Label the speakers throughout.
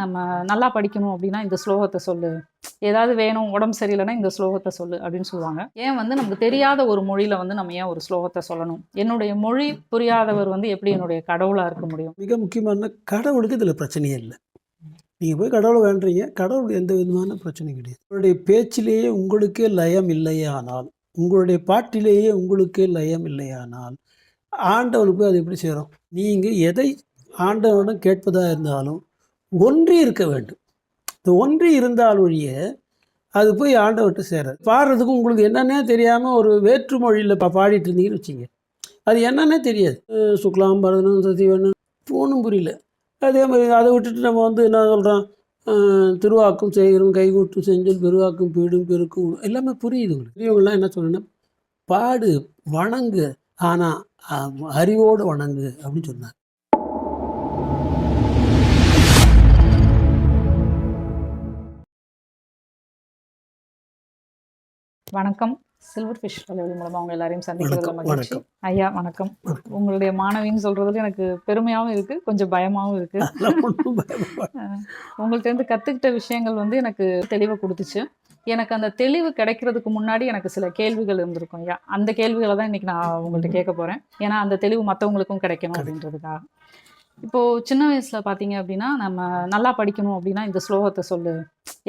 Speaker 1: நம்ம நல்லா படிக்கணும் அப்படின்னா இந்த ஸ்லோகத்தை சொல்லு. ஏதாவது வேணும் உடம்பு சரியில்லைன்னா இந்த ஸ்லோகத்தை சொல்லு அப்படின்னு சொல்லுவாங்க. ஏன் வந்து நமக்கு தெரியாத ஒரு மொழியில வந்து நம்ம ஏன் ஒரு ஸ்லோகத்தை சொல்லணும்? என்னுடைய மொழி புரியாதவர் வந்து எப்படி என்னுடைய கடவுளா இருக்க முடியும்?
Speaker 2: மிக முக்கியமான கடவுளுக்கு இதில் பிரச்சனையே இல்லை. நீங்கள் போய் கடவுளை வேண்டுறீங்க கடவுள் எந்த விதமான பிரச்சனையும் கிடையாது. உங்களுடைய பேச்சிலேயே உங்களுக்கே லயம் இல்லையானால் உங்களுடைய பாட்டிலேயே உங்களுக்கே லயம் இல்லையானால் ஆண்டவனுக்கு போய் அது எப்படி சேரும் நீங்கள் எதை ஆண்டவனிடம் கேட்பதாக இருந்தாலும் ஒன்றி இருக்க வேண்டும். இந்த ஒன்றி இருந்தால் ஒழிய அது போய் ஆண்டவர்கிட்ட சேராது பாடுறதுக்கு உங்களுக்கு என்னன்னே தெரியாமல் ஒரு வேற்று மொழியில் இப்போ பாடிட்டு இருந்தீங்கன்னு வச்சுங்க. அது என்னன்னே தெரியாது. சுக்லாம் பரதனம் சசிவனும் ஒன்றும் புரியல. அதே மாதிரி அதை விட்டுட்டு நம்ம வந்து என்ன சொல்கிறோம் திருவாக்கும் செய்கிறோம் கைகூட்டும் செஞ்சல் பெருவாக்கும் பீடும் பெருக்கும் எல்லாமே புரியுது உங்களுக்கு. பெரியவங்களாம் என்ன சொல்லணும்னா பாடு வணங்கு ஆனால் அறிவோடு வணங்கு அப்படின்னு சொன்னாங்க
Speaker 1: வணக்கம். சில்வர் ஃபிஷ் தலைவலி மூலமா அவங்க எல்லாரையும் சந்திக்கிறதுல மகிழ்ச்சி. ஐயா வணக்கம். உங்களுடைய மாணவின்னு சொல்றதுல எனக்கு பெருமையாவும் இருக்கு கொஞ்சம் பயமாவும் இருக்கு. உங்கள்ட்ட இருந்து கத்துக்கிட்ட விஷயங்கள் வந்து எனக்கு தெளிவை கொடுத்துச்சு. எனக்கு அந்த தெளிவு கிடைக்கிறதுக்கு முன்னாடி எனக்கு சில கேள்விகள் இருந்திருக்கும் ஐயா. அந்த கேள்விகளை தான் இன்னைக்கு நான் உங்கள்ட்ட கேட்க போறேன். ஏன்னா அந்த தெளிவு மற்றவங்களுக்கும் கிடைக்கணும் அப்படின்றதுக்காக. இப்போ சின்ன வயசுல பாத்தீங்க அப்படின்னா நம்ம நல்லா படிக்கணும் அப்படின்னா இந்த ஸ்லோகத்தை சொல்லு.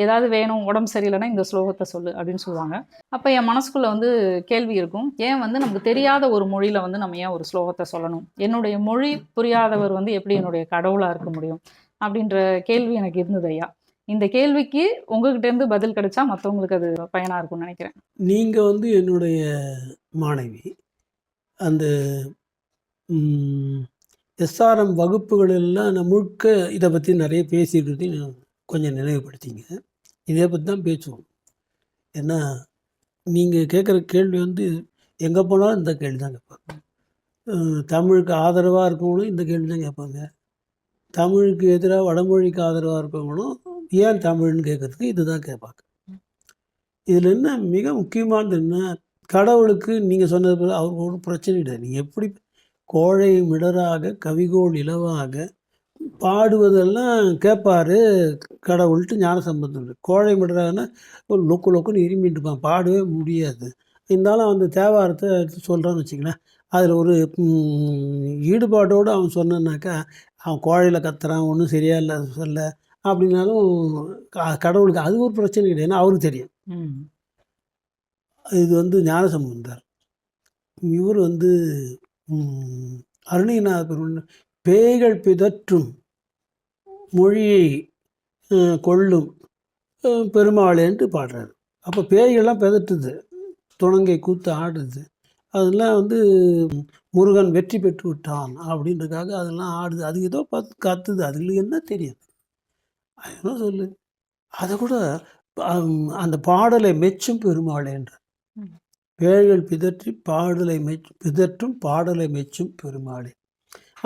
Speaker 1: ஏதாவது வேணும் உடம்பு சரியில்லைன்னா இந்த ஸ்லோகத்தை சொல்லு அப்படின்னு சொல்லுவாங்க. அப்போ என் மனசுக்குள்ள வந்து கேள்வி இருக்கும். ஏன் வந்து நமக்கு தெரியாத ஒரு மொழியில வந்து நம்ம ஏன் ஒரு ஸ்லோகத்தை சொல்லணும்? என்னுடைய மொழி புரியாதவர் வந்து எப்படி என்னுடைய கடவுளா இருக்க முடியும்? அப்படின்ற கேள்வி எனக்கு இருந்தது ஐயா. இந்த கேள்விக்கு உங்ககிட்ட இருந்து பதில் கிடைச்சா மற்றவங்களுக்கு அது பயனா இருக்கும்னு நினைக்கிறேன்.
Speaker 2: நீங்கள் வந்து என்னுடைய மாணவி. அந்த எஸ்ஆர்எம் வகுப்புகளெல்லாம் நான் முழுக்க இதை பற்றி நிறைய பேசியிருக்கிறது கொஞ்சம் நினைவுபடுத்திங்க. இதை பற்றி தான் பேசுவோம். ஏன்னா நீங்கள் கேட்குற கேள்வி வந்து எங்கே போனாலும் இந்த கேள்வி தான் கேட்பாங்க. தமிழுக்கு ஆதரவாக இருக்கவங்களும் இந்த கேள்வி தான் கேட்பாங்க. தமிழுக்கு எதிராக வடமொழிக்கு ஆதரவாக இருக்கவங்களும் ஏன் தமிழ்னு கேட்குறதுக்கு இதுதான் கேட்பாங்க. இதில் என்ன மிக முக்கியமானது என்ன? கடவுளுக்கு நீங்கள் சொன்னது போல அவருக்கு ஒரு பிரச்சனை கிடையாது நீங்கள் எப்படி கோழை மிடராக கவிகோள் இலவாக பாடுவதெல்லாம் கேட்பாரு கடவுள்ட்டு ஞான சம்பந்தம் இல்லை கோழை மிடராகனா ஒரு லொக்கு லொக்குன்னு இருமிட்டு இருப்பான் பாடவே முடியாது. இருந்தாலும் அந்த தேவாரத்தை எடுத்து சொல்கிறான்னு வச்சுங்களேன் அதில் ஒரு ஈடுபாட்டோடு அவன் சொன்னான்னாக்கா அவன் கோழையில் கத்துறான் ஒன்றும் சரியா இல்லை சொல்ல அப்படின்னாலும் கடவுளுக்கு அது ஒரு பிரச்சனை கிடையாது. அவருக்கு தெரியும். இது வந்து ஞானசம்பந்தர். இவர் வந்து அருணிநாத பேய்கள் பிதற்றும் மொழியை கொள்ளும் பெருமாள் பெருமாளேன்ட்டு பாடுறாரு. அப்போ பேய்கள்லாம் பிதற்றுது. துணங்கை கூத்து ஆடுது. அதெல்லாம் வந்து முருகன் வெற்றி பெற்று விட்டான் அப்படின்றதுக்காக அதெல்லாம் ஆடுது. அது ஏதோ பார்த்து கத்துது. அதுங்களுக்கு என்ன தெரியும் அது என்ன சொல்லு. அதை கூட அந்த பாடலை மெச்சும் பெருமாளேன்ற
Speaker 1: ம்.
Speaker 2: பேய்கள் பிதற்றி பாடலை மெச் பிதற்றும் பாடலை மெச்சும் பெருமாளே.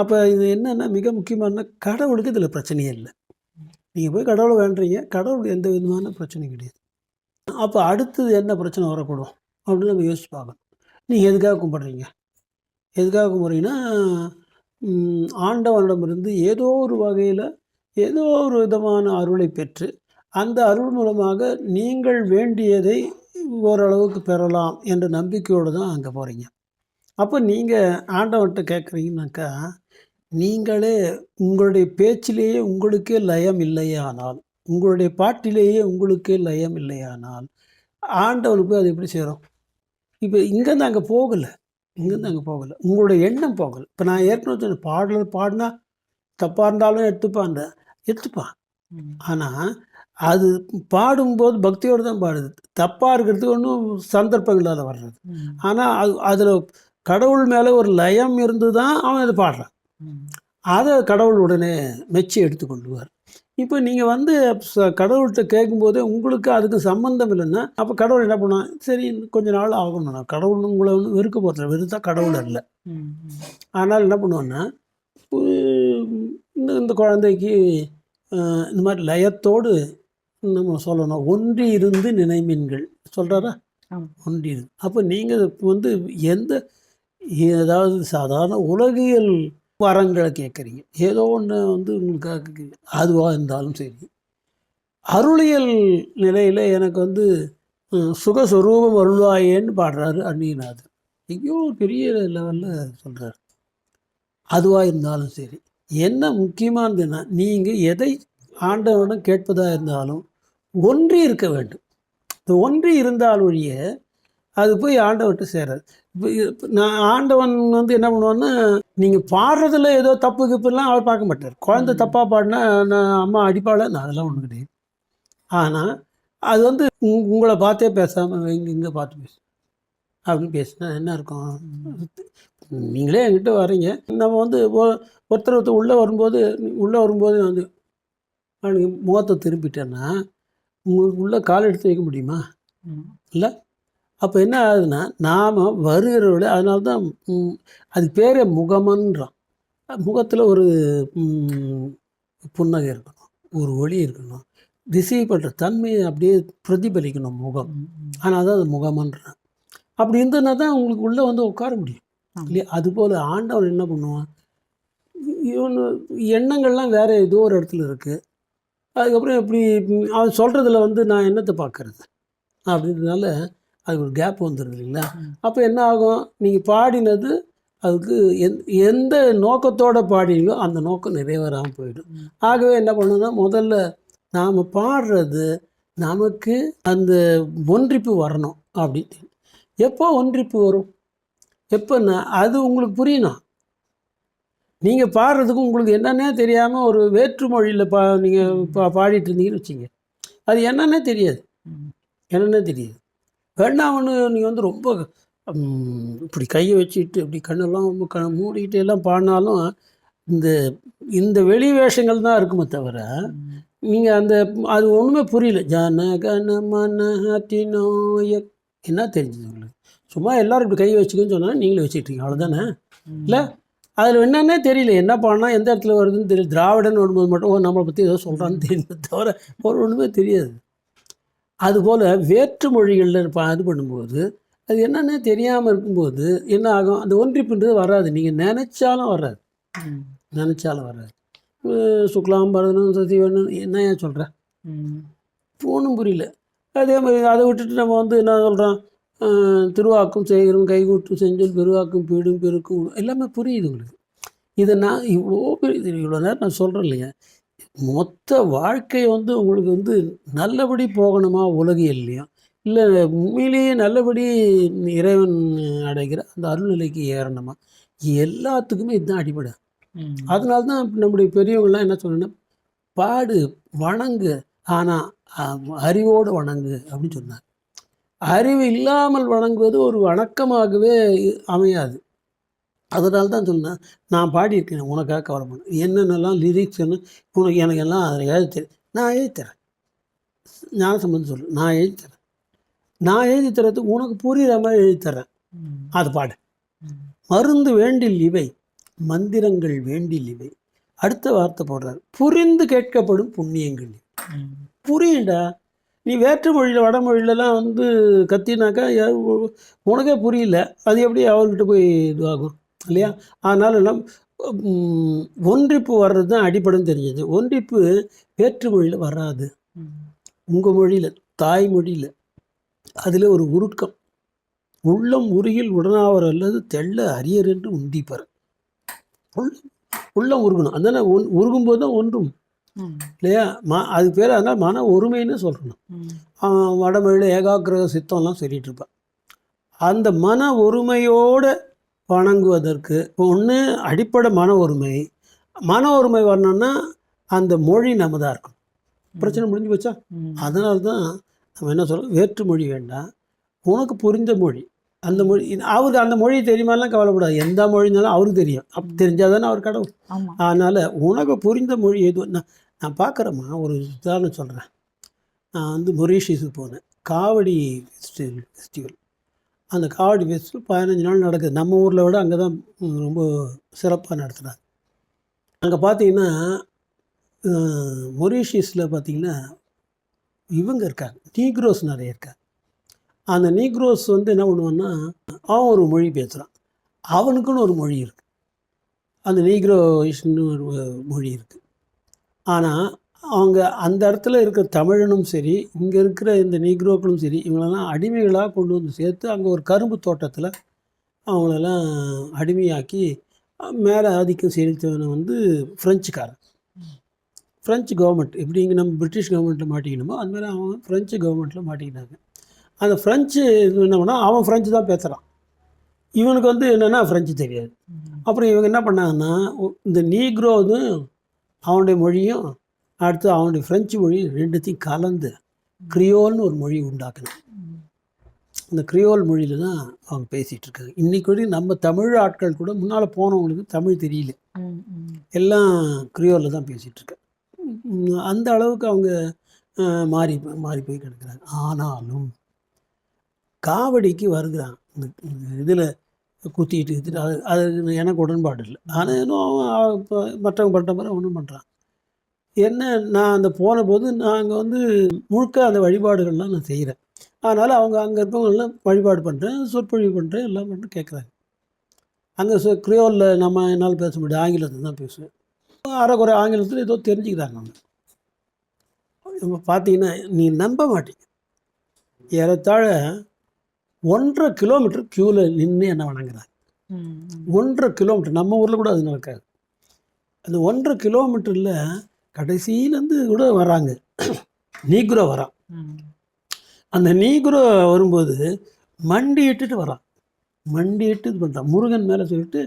Speaker 2: அப்போ இது என்னென்னா மிக முக்கியமான கடவுளுக்கு இதில் பிரச்சனையே இல்லை. நீங்கள் போய் கடவுளை வேண்டுறீங்க கடவுளுக்கு எந்த விதமான பிரச்சனையும் கிடையாது. அப்போ அடுத்தது என்ன பிரச்சனை வரக்கூடும் அப்படின்னு நம்ம யோசிச்சு பார்க்கணும். நீங்கள் எதுக்காக கும்பிட்றீங்க? எதுக்காக கும்பிட்றீங்கன்னா ஆண்டவனிடமிருந்து ஏதோ ஒரு வகையில் ஏதோ ஒரு விதமான அருளை பெற்று அந்த அருள் மூலமாக நீங்கள் வேண்டியதை ஓரளவுக்கு பெறலாம் என்ற நம்பிக்கையோடு தான் அங்கே போகிறீங்க அப்போ நீங்கள் ஆண்டவன்கிட்ட கேட்குறீங்கனாக்கா நீங்களே உங்களுடைய பேச்சிலேயே உங்களுக்கே லயம் இல்லையானால் உங்களுடைய பாட்டிலேயே உங்களுக்கே லயம் இல்லையானால் ஆண்டவனுக்கு போய் அது எப்படி சேரும் இப்போ இங்கேருந்து அங்கே போகலை இங்கேருந்து அங்கே போகலை. உங்களுடைய எண்ணம் போகலை. இப்போ நான் ஏற்கனவே சொன்னேன் பாடலர் பாடினா தப்பாக இருந்தாலும் எடுத்துப்பான். எடுத்துப்பான் ஆனால் அது பாடும்போது பக்தியோடு தான் பாடுது. தப்பாக இருக்கிறதுக்கு ஒன்றும் சந்தர்ப்பங்களால் வர்றது.
Speaker 1: ம்.
Speaker 2: ஆனால் அது அதில் கடவுள் மேலே ஒரு லயம் இருந்து தான் அவன் அதை பாடுறான். அதை கடவுள் உடனே மெச்சி எடுத்துக்கொள்ளுவார் இப்போ நீங்கள் வந்து ச- கடவுள்கிட்ட கேட்கும்போதே உங்களுக்கு அதுக்கு சம்மந்தம் இல்லைன்னா அப்போ கடவுள் என்ன பண்ணான் சரி கொஞ்ச நாள் ஆகணும். நான் கடவுள் உங்களை ஒன்றும் வெறுக்க போகிறேன் வெறுத்தா கடவுள்
Speaker 1: ம்
Speaker 2: ஆனால் என்ன பண்ணுவோன்னா இந்த இந்த குழந்தைக்கு இந்த மாதிரி லயத்தோடு நம்ம சொல்லணும். ஒன்றி இருந்து நினைமீன்கள். சொல்கிறாரா. ஒன்றி இருந்து. அப்போ நீங்கள் வந்து எந்த ஏதாவது சாதாரண உலகியல் வரங்களை கேட்குறீங்க. ஏதோ ஒன்று வந்து உங்களுக்காக. அதுவாக இருந்தாலும் சரி. அருளியல் நிலையில் எனக்கு வந்து சுகஸ்வரூபம் அருள்வாயேன்னு பாடுறாரு அன்னியநாதர். எங்கேயோ பெரிய லெவலில் சொல்கிறார் அதுவாக இருந்தாலும் சரி. என்ன முக்கியமானதுன்னா நீங்கள் எதை ஆண்டவனிடம் கேட்பதாக இருந்தாலும் ஒன்றி இருக்க வேண்டும். இந்த ஒன்றி இருந்தால் ஒழிய அது போய் ஆண்டவன்கிட்ட சேராது நான் ஆண்டவன் வந்து என்ன பண்ணுவான்னா நீங்கள் பாடுறதுல ஏதோ தப்பு கிப்புலாம் அவர் பார்க்க மாட்டார். குழந்தை தப்பாக பாடினா நான் அம்மா அடிப்பாள? நான் அதெல்லாம் ஒன்று கிடையாது. ஆனால் அது வந்து உங்- உங்களை பார்த்தே பேசாமல் இங்கே இங்கே பார்த்து பேசு. அப்படின்னு பேசினா என்ன இருக்கும்? நீங்களே என்கிட்ட வர்றீங்க. நம்ம வந்து ஒருத்தர் ஒருத்தர் உள்ளே வரும்போது உள்ளே வரும்போது வந்து அவனுக்கு முகத்தை திருப்பிட்டேன்னா உங்களுக்கு உள்ளே கால் எடுத்து வைக்க முடியுமா? இல்லை? அப்போ என்ன ஆகுதுன்னா நாம் வருகிறவர்கள அதனால தான் அது பேரே முகமன்றான். முகத்தில் ஒரு புன்னகை இருக்கணும் ஒரு ஒளி இருக்கணும். பண்ணுற தன்மையை அப்படியே பிரதிபலிக்கணும் முகம். ஆனால் தான் அது முகமன்றான். அப்படி இருந்ததுனா தான் உங்களுக்கு உள்ளே வந்து உட்கார முடியும். இல்லையா? அதுபோல் ஆண்டவன் என்ன பண்ணுவான்? இவனு எண்ணங்கள்லாம் வேறு ஏதோ ஒரு இடத்துல இருக்குது அதுக்கப்புறம் இப்படி அவன் சொல்கிறதுல வந்து நான் என்னத்தை பார்க்கறது அப்படின்றதுனால அது ஒரு கேப் வந்துடுது இல்லைங்களா. அப்போ என்ன ஆகும்? நீங்கள் பாடினது அதுக்கு எந் எந்த நோக்கத்தோட பாடினீங்களோ அந்த நோக்கம் நிறைவேறாமல் போயிடும். ஆகவே என்ன பண்ணணும்னா முதல்ல நாம் பாடுறது நமக்கு அந்த ஒன்றிப்பு வரணும் அப்படின்னு. எப்போ ஒன்றிப்பு வரும்? எப்போன்னா அது உங்களுக்கு புரியணும். நீங்கள் பாடுறதுக்கு உங்களுக்கு என்னன்னே தெரியாமல் ஒரு வேற்று மொழியில் பா நீங்கள் பா பாடிட்டு இருந்தீங்கன்னு வச்சுங்க அது என்னன்னே தெரியாது. என்னன்னே தெரியாது வேண்டாம்னு நீங்கள் வந்து ரொம்ப இப்படி கையை வச்சுட்டு இப்படி கண்ணெல்லாம் ரொம்ப க மூடிக்கிட்டு எல்லாம் பாடினாலும் இந்த இந்த வெளி வேஷங்கள் தான் இருக்குமே தவிர. நீங்கள் அந்த அது ஒன்றுமே புரியல ஜன கன மன நோய என்ன தெரிஞ்சது உங்களுக்கு சும்மா எல்லாரும் இப்படி கை வச்சுக்கன்னு சொன்னால் நீங்களே வச்சுக்கிட்டீங்க அவ்வளோதானே இல்ல? அதில் என்னன்னே தெரியல. என்ன பாடினா எந்த இடத்துல வருதுன்னு தெரியல. திராவிடன் வரும்போது மட்டும் ஓ நம்மளை பற்றி ஏதோ சொல்கிறான்னு தெரியும் தவிர ஒரு ஒன்றுமே தெரியாது. அதுபோல் வேற்று மொழிகளில் பா இது பண்ணும்போது அது என்னன்னே தெரியாமல் இருக்கும்போது என்ன ஆகும்? அந்த ஒன்றிப்புன்றது வராது. நீங்கள் நினச்சாலும் வராது. நினச்சாலும் வராது. சுக்லாம் பரதனம் சசிவண்ணன் என்ன ஏன் சொல்கிறேன். ஒன்றும் புரியல. அதே மாதிரி அதை விட்டுட்டு நம்ம வந்து என்ன சொல்கிறோம் திருவாக்கும் செய்கிறோம் கைகூட்டும் செஞ்சொல் பெருவாக்கும் பீடும் பெருக்கும் எல்லாமே புரியுது உங்களுக்கு. இதை நான் இவ்வளோ பெரிய இது இவ்வளோ நேரம் நான் சொல்கிறேன் இல்லையா? மொத்த வாழ்க்கை வந்து உங்களுக்கு வந்து நல்லபடி போகணுமா உலகியல்லையும் இல்லை உண்மையிலேயே நல்லபடி இறைவன் அடைகிற அந்த அருள்நிலைக்கு ஏறணுமா? எல்லாத்துக்குமே இதுதான் அடிப்படை. அதனால தான் நம்முடைய பெரியவங்களாம் என்ன சொன்னா பாடு வணங்கு ஆனால் அறிவோடு வணங்கு அப்படின்னு சொன்னாங்க. அறிவு இல்லாமல் வணங்குவது ஒரு வணக்கமாகவே அமையாது. அதனால தான் சொன்னேன். நான் பாடியிருக்கேன். உனக்காக கவலைப்பட என்னென்னலாம் லிரிக்ஸ் என்ன உனக்கு எனக்கு எல்லாம் அதில் எழுதி தெரியும் நான் எழுதி தரேன். ஞான சம்பந்தம் சொல்லு நான் எழுதி தரேன். நான் எழுதி தரத்துக்கு உனக்கு புரிகிற மாதிரி எழுதி தரேன். அது பாடு. மருந்து வேண்டில் இவை மந்திரங்கள் வேண்டில் இவை. அடுத்த வார்த்தை போடுறாரு. புரிந்து கேட்கப்படும் புண்ணியங்கள் இவை. நீ வேற்று மொழியில் வடமொழியிலலாம் வந்து கத்தினாக்கா உனக்கே புரியல. அது எப்படி அவர்கிட்ட போய் இதுவாகும் இல்லையா? அதனால் நம் ஒன்றிப்பு வர்றது தான் அடிப்படைன்னு தெரிஞ்சது. ஒன்றிப்பு வேற்று மொழியில் வராது. உங்கள் மொழியில் தாய்மொழியில் அதில் ஒரு உருக்கம். உள்ளம் உருகில் உடனாவர் அல்லது தெள்ள அரியர் என்று உண்டிப்பார் உள்ளம் உள்ளம் உருகணும். அதனால் ஒன் உருகும்போது தான் ஒன்றும். இல்லையா? ம அது பேர் அதனால் மன ஒருமைன்னு சொல்லணும்
Speaker 1: ம்.
Speaker 2: வடமொழியில் ஏகாக்கிரக சித்தம்லாம் சொல்லிட்டு இருப்பான். அந்த மன ஒருமையோடு வணங்குவதற்கு ஒன்று அடிப்படை மன ஒருமை. மன ஒருமை வரணும்னா அந்த மொழி நம்ம தான் இருக்கணும் பிரச்சனை முடிஞ்சு போச்சா. அதனால தான் நம்ம என்ன சொல்கிறோம் வேற்று மொழி வேண்டாம். உனக்கு புரிந்த மொழி. அந்த மொழி அவருக்கு அந்த மொழி தெரியுமாலாம் கவலைப்படாது. எந்த மொழினாலும் அவருக்கு தெரியும். அப்படி தெரிஞ்சால் தானே அவர் கடவுள். அதனால் உனக்கு புரிந்த மொழி எது? நான் பார்க்குறேம்மா ஒரு உதாரணம் சொல்கிறேன் நான் வந்து மொரீஷியஸுக்கு போனேன். காவடி ஃபெஸ்டிவல் ஃபெஸ்டிவல் அந்த காவடி ஃபெஸ்டிவல் பதினஞ்சு நாள் நடக்குது. நம்ம ஊரில் விட அங்கே தான் ரொம்ப சிறப்பாக நடத்துகிறாங்க அங்கே பார்த்தீங்கன்னா மொரீஷியஸில் பார்த்தீங்கன்னா இவங்க இருக்காங்க. நீக்ரோஸ் நிறைய இருக்காங்க. அந்த நீக்ரோஸ் வந்து என்ன பண்ணுவான்னா அவன் ஒரு மொழி பேசுகிறான் அவனுக்குன்னு ஒரு மொழி இருக்குது அந்த நீக்ரோயிஷ்னு ஒரு மொழி இருக்குது ஆனால் அவங்க அந்த இடத்துல இருக்கிற தமிழனும் சரி இங்கே இருக்கிற இந்த நீக்ரோக்களும் சரி இவங்களெல்லாம் அடிமைகளாக கொண்டு வந்து சேர்த்து அங்கே ஒரு கரும்பு தோட்டத்தில் அவங்களெல்லாம் அடிமையாக்கி மேலே ஆதிக்கம் செலுத்தவனை வந்து ஃப்ரெஞ்சுக்காரன் ஃப்ரெஞ்சு கவர்மெண்ட் எப்படி இங்கே நம்ம பிரிட்டிஷ் கவர்மெண்ட்டில் மாட்டிக்கணுமோ அது மாதிரி அவன் ஃப்ரெஞ்சு கவர்மெண்ட்டில் மாட்டிக்கினாங்க அந்த ஃப்ரெஞ்சு இது என்ன பண்ணா அவன் ஃப்ரெஞ்சு தான் பேசுகிறான் இவனுக்கு வந்து என்னென்னா ஃப்ரெஞ்சு தெரியாது. அப்புறம் இவங்க என்ன பண்ணாங்கன்னா இந்த நீக்ரோது அவனுடைய மொழியும் அடுத்து அவனுடைய ஃப்ரெஞ்சு மொழி ரெண்டுத்தையும் கலந்து கிரியோல்னு ஒரு மொழி உண்டாக்குனான். அந்த கிரியோல் மொழியில் தான் அவங்க பேசிகிட்டு இருக்காங்க. இன்றைக்கு வரையும் நம்ம தமிழ் ஆட்கள் கூட முன்னால் போனவங்களுக்கு தமிழ் தெரியல. எல்லாம் கிரியோலில் தான் உம், அந்த அளவுக்கு அவங்க மாறி மாறி போய் கிடக்குறாங்க. ஆனாலும் காவடிக்கு வருகிறான். இந்த இதில் குத்திட்டு குத்திட்டு அது அது எனக்கு உடன்பாடு இல்லை. நானும் இன்னும் அவன் இப்போ மற்றவங்க பண்ணுற மாதிரி ஒன்றும் பண்ணுறான் என்ன நான் அந்த போன போது நான் அங்கே வந்து முழுக்க அந்த வழிபாடுகள்லாம் நான் செய்கிறேன் அதனால் அவங்க அங்கே இருக்கவங்கெல்லாம் வழிபாடு பண்ணுறேன் சொற்பொழிவு பண்ணுறேன் எல்லாம் பண்ணுறேன் கேட்குறாங்க அங்கே சொ கிரியோலில் நம்ம என்னால் பேச முடியாது ஆங்கிலத்தில் தான் பேசுவேன். அரைக்குறை ஆங்கிலத்தில் ஏதோ தெரிஞ்சுக்கிறாங்க அவங்க. இப்போ பார்த்தீங்கன்னா நீ நம்ப மாட்டீங்க. ஏறத்தாழ ஒன்றரை கிலோமீட்டர் க்யூவில் நின்று என்ன வணங்குறாங்க. ஒன்றரை கிலோமீட்டர் நம்ம ஊரில் கூட அது நடக்காது. அந்த ஒன்றரை கிலோமீட்டரில் கடைசியிலேருந்து கூட வராங்க. நீக்ரோ வரான். அந்த நீக்ரோ வரும்போது மண்டி இட்டுட்டு வரான். மண்டி இட்டு இது பண்ணுறான் முருகன் மேலே சொல்லிட்டு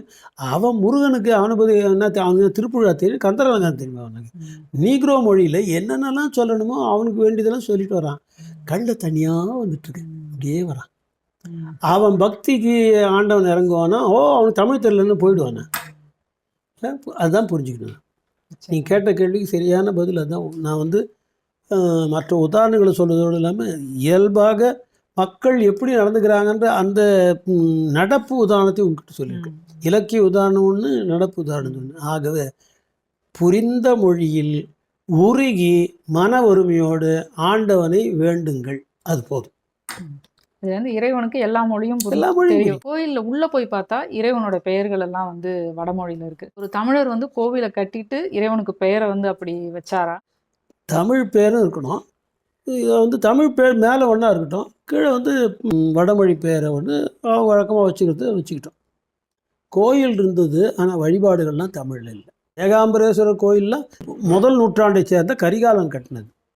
Speaker 2: அவன் முருகனுக்கு அனுபதி என்ன அவனுக்கு திருப்புழா தெரியும் கந்தரலங்கான் தெரியும் அவனுக்கு. நீக்ரோ மொழியில் என்னென்னலாம் சொல்லணுமோ அவனுக்கு வேண்டியதெல்லாம் சொல்லிட்டு வரான். கண்ட தனியாக வந்துட்டுருக்கு அப்படியே வரான். அவன் பக்திக்கு ஆண்டவன் இறங்குவானா? ஓ அவனுக்கு தமிழ் தெரியலன்னு போயிடுவானா? அதுதான் புரிஞ்சுக்கணும். நீ கேட்ட கேள்விக்கு சரியான பதில் அதுதான் நான் வந்து மற்ற உதாரணங்களை சொல்வதோடு இல்லாமல் இயல்பாக மக்கள் எப்படி நடந்துக்கிறாங்கன்ற அந்த நடப்பு உதாரணத்தை உங்ககிட்ட சொல்லியிருக்கேன். இலக்கிய உதாரணம் ஒன்று நடப்பு உதாரணம் ஒன்று ஆகவே புரிந்த மொழியில் உருகி மன ஒருமையோடு ஆண்டவனை வேண்டுங்கள். அது போதும்.
Speaker 1: இது வந்து இறைவனுக்கு எல்லா மொழியும்.
Speaker 2: எல்லா மொழியும்
Speaker 1: தெரியும். கோயில்ல உள்ள போய் பார்த்தா இறைவனோட பெயர்கள் எல்லாம் வந்து வடமொழியில இருக்கு. ஒரு தமிழர் வந்து கோவிலை கட்டிட்டு இறைவனுக்கு பெயரை வந்து அப்படி வச்சாரா?
Speaker 2: தமிழ் பேரும் இருக்கணும். இதை வந்து தமிழ் பேர் மேலே ஒன்றா இருக்கட்டும். கீழே வந்து வடமொழி பேரை வந்து வழக்கமாக வச்சுக்கிறது வச்சுக்கிட்டோம். கோயில் இருந்தது ஆனால் வழிபாடுகள்லாம் தமிழில் இல்லை. ஏகாம்பரேஸ்வரர் கோயில்லாம் முதல் நூற்றாண்டை சேர்ந்த கரிகாலன் கட்டினது.